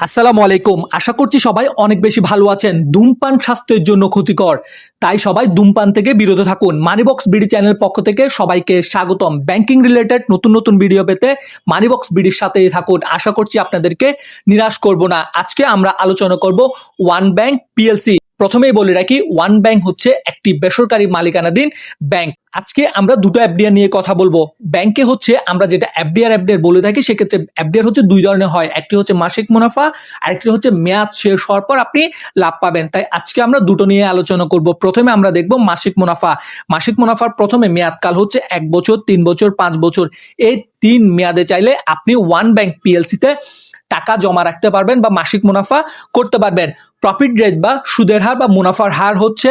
আসসালামু আলাইকুম। আশা করছি সবাই অনেক বেশি ভালো আছেন। ধূমপান স্বাস্থ্যের জন্য ক্ষতিকর। তাই সবাই ধূমপান থেকে বিরত থাকুন। মানিবক্স বিডি চ্যানেল পক্ষ থেকে সবাইকে স্বাগতম। ব্যাংকিং রিলেটেড নতুন নতুন ভিডিও পেতে মানিবক্স বিডির সাথেই থাকুন। আশা করছি আপনাদেরকে নিরাশ করব না। আজকে আমরা আলোচনা করব ওয়ান ব্যাংক পিএলসি। প্রথমেই বলে রাখি ওয়ান ব্যাংক হচ্ছে একটি বেসরকারি মালিকানাধীন ব্যাংক আজকে আমরা দুটো এফডিআর নিয়ে কথা বলব। ব্যাংকে হচ্ছে আমরা যেটা এফডিআর এফডিআর বলে থাকি, সেক্ষেত্রে এফডিআর হচ্ছে দুই ধরনের হয়। একটি হচ্ছে মাসিক মুনাফা, আরেকটি হচ্ছে মেয়াদ শেষ হওয়ার পর আপনি লাভ পাবেন। তাই আজকে আমরা দুটো নিয়ে আলোচনা করব। প্রথমে আমরা দেখব মাসিক মুনাফা। মাসিক মুনাফার প্রথমে মেয়াদকাল হচ্ছে এক বছর, তিন বছর, পাঁচ বছর। এই তিন মেয়াদে চাইলে আপনি ওয়ান ব্যাংক পিএলসিতে টাকা জমা রাখতে পারবেন বা মাসিক মুনাফা করতে পারবেন। প্রফিট রেট বা সুদের হার বা মুনাফার হার হচ্ছে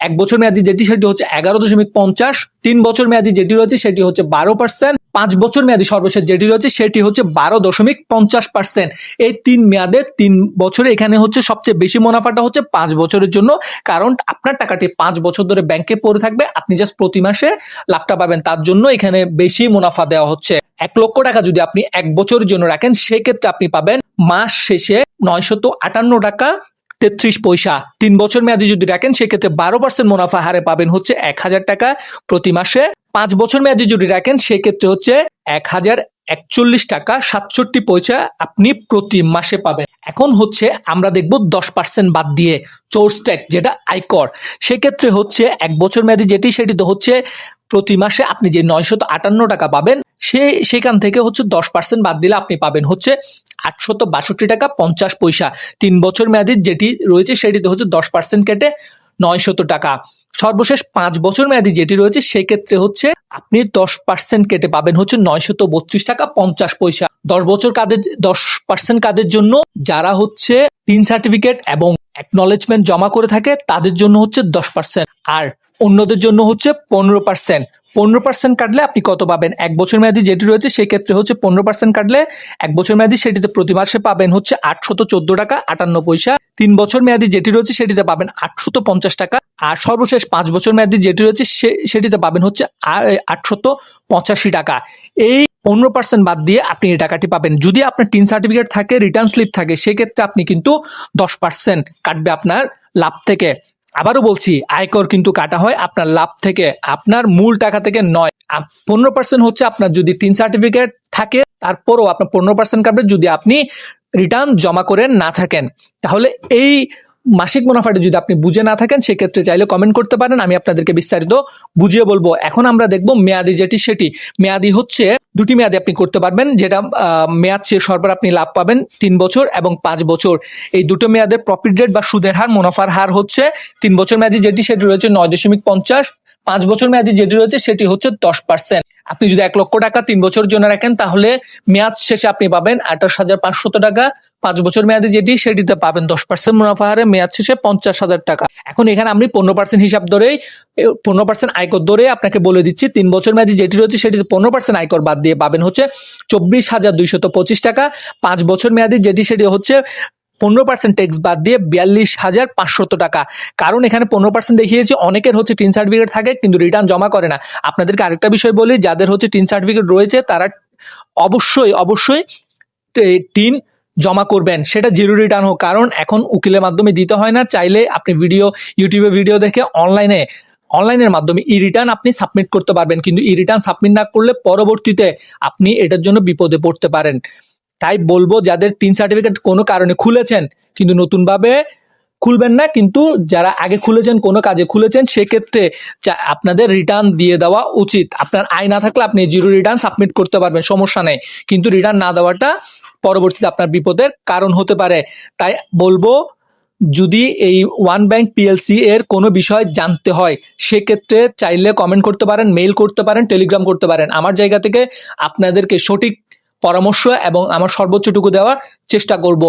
এক বছর মেয়াদি যেটি, সেটি হচ্ছে এগারো দশমিক পঞ্চাশ। তিন বছর মেয়াদি যেটি রয়েছে, সেটি হচ্ছে বারো পার্সেন্ট পাঁচ বছর মেয়াদি সর্বশেষ যেটি রয়েছে, সেটি হচ্ছে বারো দশমিক পঞ্চাশ পার্সেন্ট। এই তিন মেয়াদে তিন বছরে এখানে হচ্ছে সবচেয়ে বেশি মুনাফাটা হচ্ছে পাঁচ বছরের জন্য, কারণ আপনার টাকাটি পাঁচ বছর ধরে ব্যাংকে পড়ে থাকবে, আপনি জাস্ট প্রতি মাসে লাভটা পাবেন, তার জন্য এখানে বেশি মুনাফা দেওয়া হচ্ছে। এক লক্ষ টাকা যদি আপনি এক বছরের জন্য রাখেন, সেক্ষেত্রে আপনি পাবেন মাস শেষে নয়শত আটান্ন টাকা তেত্রিশ পয়সা। তিন বছর মেয়াদি যদি রাখেন, সেক্ষেত্রে বারো পার্সেন্ট মুনাফা হারে পাবেন হচ্ছে এক হাজার টাকা প্রতি মাসে। পাঁচ বছর মেয়াদি যদি রাখেন, সেক্ষেত্রে হচ্ছে এক হাজার একচল্লিশ টাকা সাতষট্টি পয়সা আপনি প্রতি মাসে পাবেন। এখন হচ্ছে আমরা দেখব দশ পার্সেন্ট বাদ দিয়ে চোর্স ট্যাক্স যেটা আয়কর। সেক্ষেত্রে হচ্ছে এক বছর মেয়াদি যেটি, সেটি তো হচ্ছে প্রতি মাসে আপনি যে নয়শত আটান্ন টাকা পাবেন, সে, সেখান থেকে হচ্ছে দশ পার্সেন্ট বাদ দিলে আপনি পাবেন হচ্ছে আটশত বাষট্টি টাকা পঞ্চাশ পয়সা। তিন বছর মেয়াদি যেটি রয়েছে, সেটিতে হচ্ছে দশ পার্সেন্ট কেটে নয়শত টাকা। সর্বশেষ পাঁচ বছর মেয়াদি যেটি রয়েছে, সেক্ষেত্রে হচ্ছে আপনি দশ পার্সেন্ট কেটে পাবেন হচ্ছে নয়শত বত্রিশ টাকা পঞ্চাশ পয়সা। দশ বছর কাদের দশ পার্সেন্ট কাদের জন্য যারা হচ্ছে টিন সার্টিফিকেট এবং অ্যাকনলেজমেন্ট জমা করে থাকে, তাদের জন্য হচ্ছে দশ পার্সেন্ট আর অন্যদের জন্য হচ্ছে পনেরো পার্সেন্ট পনেরো পার্সেন্ট কাটলে আপনি কত পাবেন? এক বছর মেয়াদি যেটি রয়েছে, সেক্ষেত্রে হচ্ছে পনেরো পার্সেন্ট কাটলে এক বছর মেয়াদি সেটিতে প্রতি মাসে পাবেন হচ্ছে আটশত চোদ্দ টাকা আটান্ন পয়সা। তিন বছর মেয়াদি যেটি রয়েছে সেটিতে পাবেন আটশত পঞ্চাশ টাকা। আর সর্বশেষ পাঁচ বছর মেয়াদি যেটি রয়েছে সেটিতে পাবেন হচ্ছে আটশত পঁচাশি টাকা। এই পনেরো পার্সেন্ট বাদ দিয়ে আপনি এই টাকাটি পাবেন। যদি আপনার টিন সার্টিফিকেট থাকে, রিটার্ন স্লিপ থাকে, সেক্ষেত্রে আপনি কিন্তু দশ পার্সেন্ট কাটবে আপনার লাভ থেকে। আবারও বলছি, আয়কর কিন্তু কাটা হয় আপনার লাভ থেকে, আপনার মূল টাকা থেকে নয়। পনেরো পার্সেন্ট হচ্ছে আপনার যদি টিন সার্টিফিকেট থাকে, তারপরও আপনার পনেরো পার্সেন্ট কাটবে। যদি আপনি রিটার্ন জমা করে না থাকেন। তাহলে এই মাসিক মুনাফাটা যদি আপনি বুঝে না থাকেন, সেক্ষেত্রে চাইলে কমেন্ট করতে পারেন, আমি আপনাদেরকে বিস্তারিত বুঝিয়ে বলব। এখন আমরা দেখব মেয়াদি যেটি সেটি। মেয়াদি হচ্ছে দুটি মেয়াদি আপনি করতে পারবেন, যেটা মেয়াদ শেষ হওয়ার পর আপনি লাভ পাবেন তিন বছর এবং পাঁচ বছর। এই দুটো মেয়াদের প্রফিট রেট বা সুদের হার, মুনাফার হার হচ্ছে তিন বছর মেয়াদি যেটি, সেটি রয়েছে নয় দশমিক পঞ্চাশ। পাঁচ বছর মেয়াদি যেটি রয়েছে, সেটি হচ্ছে দশ পার্সেন্ট আপনি যদি এক লক্ষ টাকা তিন বছর জন্য রাখেন, তাহলে মেয়াদ শেষে আপনি পাবেন আঠাশ হাজার পাঁচশত টাকা। পাঁচ বছর মেয়াদি যেটি, সেটিতে পাবেন দশ পার্সেন্ট মুনাফা হারে, মেয়াদ শেষে পঞ্চাশ হাজার টাকা। এখন এখানে আমি পনেরো পার্সেন্ট হিসাব ধরেই পনেরো পার্সেন্ট আয়কর ধরে আপনাকে বলে দিচ্ছি, তিন বছর মেয়াদি যেটি রয়েছে, সেটিতে পনেরো পার্সেন্ট আয়কর বাদ দিয়ে পাবেন হচ্ছে চব্বিশ হাজার দুইশত পঁচিশ টাকা। পাঁচ বছর মেয়াদি যেটি, সেটি হচ্ছে পনেরো পার্সেন্ট ট্যাক্স বাদ দিয়ে বিয়াল্লিশ হাজার পাঁচশত টাকা। কারণ এখানে পনেরো পার্সেন্ট দেখিয়েছি, অনেকের হচ্ছে টিন সার্টিফিকেট থাকে কিন্তু রিটার্ন জমা করে না। আপনাদেরকে আরেকটা বিষয় বলি, যাদের হচ্ছে টিন সার্টিফিকেট রয়েছে, তারা অবশ্যই অবশ্যই টিন জমা করবেন। সেটা জিরো রিটার্ন হোক। কারণ এখন উকিলের মাধ্যমে দিতে হয় না। চাইলে আপনি ভিডিও ইউটিউবে ভিডিও দেখে অনলাইনে অনলাইনের মাধ্যমে ই রিটার্ন আপনি সাবমিট করতে পারবেন। কিন্তু ই রিটার্ন সাবমিট না করলে পরবর্তীতে আপনি এটার জন্য বিপদে পড়তে পারেন। তাই বলব যাদের টিন সার্টিফিকেট কোনো কারণে খুলেছেন, কিন্তু নতুনভাবে খুলবেন না, কিন্তু যারা আগে খুলেছেন, কোনো কাজে খুলেছেন, সেক্ষেত্রে আপনাদের রিটার্ন দিয়ে দেওয়া উচিত। আপনার আয় না থাকলে আপনি জিরো রিটার্ন সাবমিট করতে পারবেন, সমস্যা নেই। কিন্তু রিটার্ন না দেওয়াটা পরবর্তীতে আপনার বিপদের কারণ হতে পারে। তাই বলব, যদি এই ওয়ান ব্যাংক পিএলসি এর কোনো বিষয় জানতে হয়, সেক্ষেত্রে চাইলে কমেন্ট করতে পারেন মেইল করতে পারেন টেলিগ্রাম করতে পারেন। আমার জায়গা থেকে আপনাদেরকে সঠিক পরামর্শ এবং আমার সর্বোচ্চটুকু দেওয়ার চেষ্টা করব।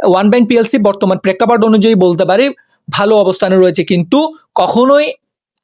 ওয়ান ব্যাংক পিএলসি বর্তমান প্রেক্ষাপট অনুযায়ী বলতে পারি, ভালো অবস্থানে রয়েছে। কিন্তু কখনোই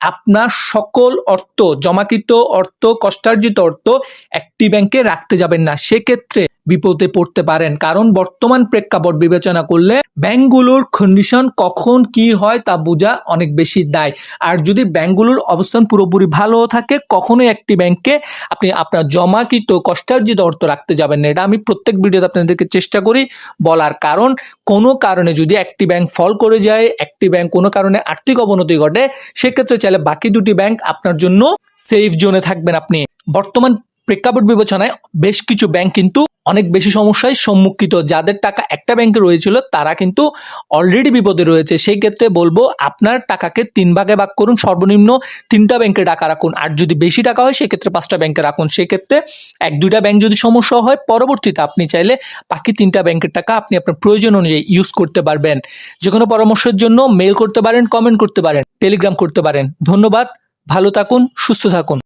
আপনার সকল অর্থ, জমাকৃত অর্থ, কষ্টার্জিত অর্থ একটি ব্যাংকে রাখতে যাবেন না। সেক্ষেত্রে বিপদে পড়তে পারেন। কারণ বর্তমান প্রেক্ষাপট বিবেচনা করলে ব্যাংকগুলোর কন্ডিশন কখন কি হয় তা বোঝা অনেক বেশি দায়। আর যদি ব্যাংকগুলোর অবস্থান পুরোপুরি ভালো থাকে, কখনোই একটি ব্যাংকে আপনি আপনার জমাকৃত কষ্টার্জিত অর্থ রাখতে যাবেন না। এটা আমি প্রত্যেক ভিডিওতে আপনাদেরকে চেষ্টা করি বলার কারণ, কোনো কারণে যদি একটি ব্যাংক ফল করে যায়, একটি ব্যাংক কোনো কারণে আর্থিক অবনতি ঘটে, সেক্ষেত্রে চাইলে বাকি দুটি ব্যাংক আপনার জন্য সেফ জোনে থাকবেন আপনি। বর্তমান প্রেক্ষাপট বিবেচনায় বেশ কিছু ব্যাংক কিন্তু অনেক বেশি সমস্যায় সম্মুখিত। যাদের টাকা একটা ব্যাংকে রয়েছিল, তারা কিন্তু অলরেডি বিপদে রয়েছে। সেই ক্ষেত্রে বলব, আপনার টাকাকে তিন ভাগে ভাগ করুন। সর্বনিম্ন তিনটা ব্যাংকে টাকা রাখুন। আর যদি বেশি টাকা হয়, সেক্ষেত্রে পাঁচটা ব্যাংকে রাখুন। সেক্ষেত্রে এক, দুইটা ব্যাংক যদি সমস্যা হয়, পরবর্তীতে আপনি চাইলে বাকি তিনটা ব্যাংকের টাকা আপনি আপনার প্রয়োজন অনুযায়ী ইউজ করতে পারবেন। যে কোনো পরামর্শের জন্য মেল করতে পারেন কমেন্ট করতে পারেন টেলিগ্রাম করতে পারেন। ধন্যবাদ, ভালো থাকুন, সুস্থ থাকুন।